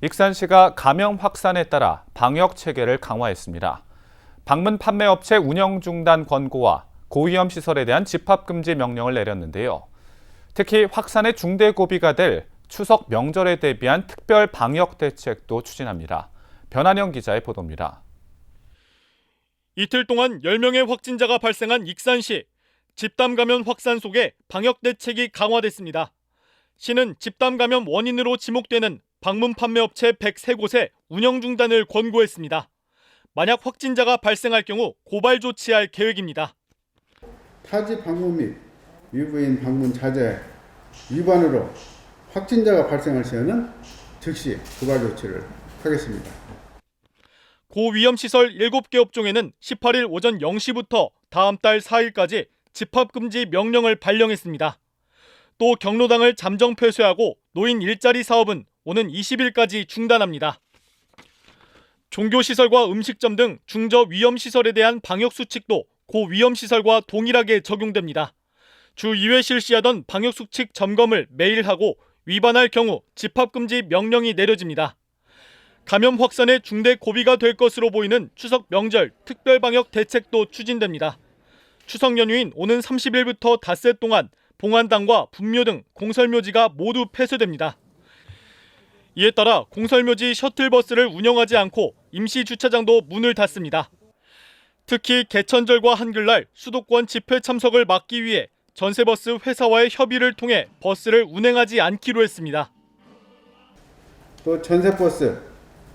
익산시가 감염 확산에 따라 방역 체계를 강화했습니다. 방문 판매 업체 운영 중단 권고와 고위험 시설에 대한 집합 금지 명령을 내렸는데요. 특히 확산의 중대 고비가 될 추석 명절에 대비한 특별 방역 대책도 추진합니다. 변한영 기자의 보도입니다. 이틀 동안 10명의 확진자가 발생한 익산시. 집단 감염 확산 속에 방역 대책이 강화됐습니다. 시는 집단 감염 원인으로 지목되는 방문 판매 업체 103곳에 운영 중단을 권고했습니다. 만약 확진자가 발생할 경우 고발 조치할 계획입니다. 타지 방문 및 위부인 방문 자제 위반으로 확진자가 발생할 시에는 즉시 고발 조치를 하겠습니다. 고위험 시설 7개 업종에는 18일 오전 0시부터 다음 달 4일까지 집합 금지 명령을 발령했습니다. 또 경로당을 잠정 폐쇄하고 노인 일자리 사업은 오는 20일까지 중단합니다. 종교 시설과 음식점 등 중저 위험 시설에 대한 방역 수칙도 고위험 시설과 동일하게 적용됩니다. 주 2회 실시하던 방역 수칙 점검을 매일 하고 위반할 경우 집합 금지 명령이 내려집니다. 감염 확산의 중대 고비가 될 것으로 보이는 추석 명절 특별 방역 대책도 추진됩니다. 추석 연휴인 오는 30일부터 닷새 동안 봉안당과 분묘 등 공설묘지가 모두 폐쇄됩니다. 이에 따라 공설묘지 셔틀버스를 운영하지 않고 임시 주차장도 문을 닫습니다. 특히 개천절과 한글날 수도권 집회 참석을 막기 위해 전세버스 회사와의 협의를 통해 버스를 운행하지 않기로 했습니다. 또 전세버스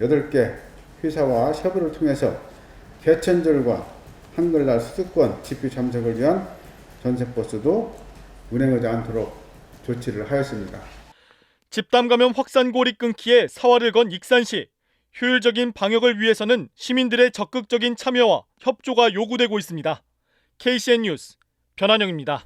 8개 회사와 협의를 통해서 개천절과 한글날 수도권 집회 참석을 위한 전세버스도 운행하지 않도록 조치를 하였습니다. 집단 감염 확산골이 끊기에 사활을 건 익산시. 효율적인 방역을 위해서는 시민들의 적극적인 참여와 협조가 요구되고 있습니다. KCN 뉴스 변한영입니다.